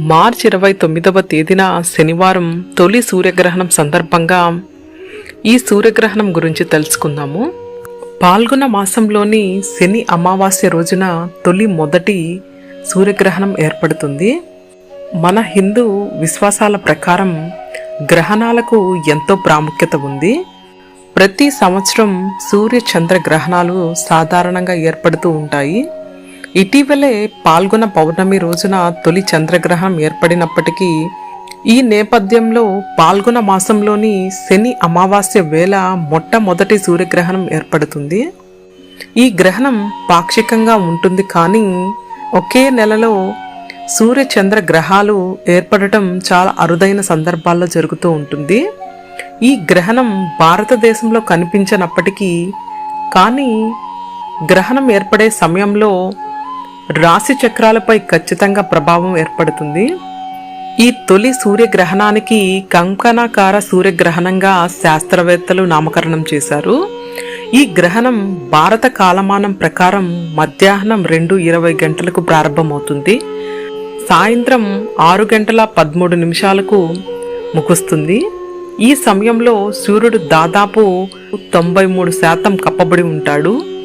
మార్చి ఇరవై తొమ్మిదవ తేదీన శనివారం తొలి సూర్యగ్రహణం సందర్భంగా ఈ సూర్యగ్రహణం గురించి తెలుసుకుందాము. పాల్గొన మాసంలోని శని అమావాస్య రోజున తొలి మొదటి సూర్యగ్రహణం ఏర్పడుతుంది. మన హిందూ విశ్వాసాల ప్రకారం గ్రహణాలకు ఎంతో ప్రాముఖ్యత ఉంది. ప్రతి సంవత్సరం సూర్య చంద్ర గ్రహణాలు సాధారణంగా ఏర్పడుతూ ఉంటాయి. ఇటీవలే పాల్గొన పౌర్ణమి రోజున తొలి చంద్రగ్రహణం ఏర్పడినప్పటికీ ఈ నేపథ్యంలో పాల్గొన మాసంలోని శని అమావాస్య వేళ మొట్టమొదటి సూర్యగ్రహణం ఏర్పడుతుంది. ఈ గ్రహణం పాక్షికంగా ఉంటుంది కానీ ఒకే నెలలో సూర్య చంద్ర గ్రహాలు ఏర్పడటం చాలా అరుదైన సందర్భాల్లో జరుగుతూ ఉంటుంది. ఈ గ్రహణం భారతదేశంలో కనిపించనప్పటికీ కానీ గ్రహణం ఏర్పడే సమయంలో రాశి చక్రాలపై ఖచ్చితంగా ప్రభావం ఏర్పడుతుంది. ఈ తొలి సూర్యగ్రహణానికి కంకణాకార సూర్యగ్రహణంగా శాస్త్రవేత్తలు నామకరణం చేశారు. ఈ గ్రహణం భారత కాలమానం ప్రకారం మధ్యాహ్నం రెండు ఇరవై గంటలకు ప్రారంభమవుతుంది. సాయంత్రం ఆరు గంటల పదమూడు నిమిషాలకు ముగుస్తుంది. ఈ సమయంలో సూర్యుడు దాదాపు తొంభై మూడు శాతం కప్పబడి ఉంటాడు.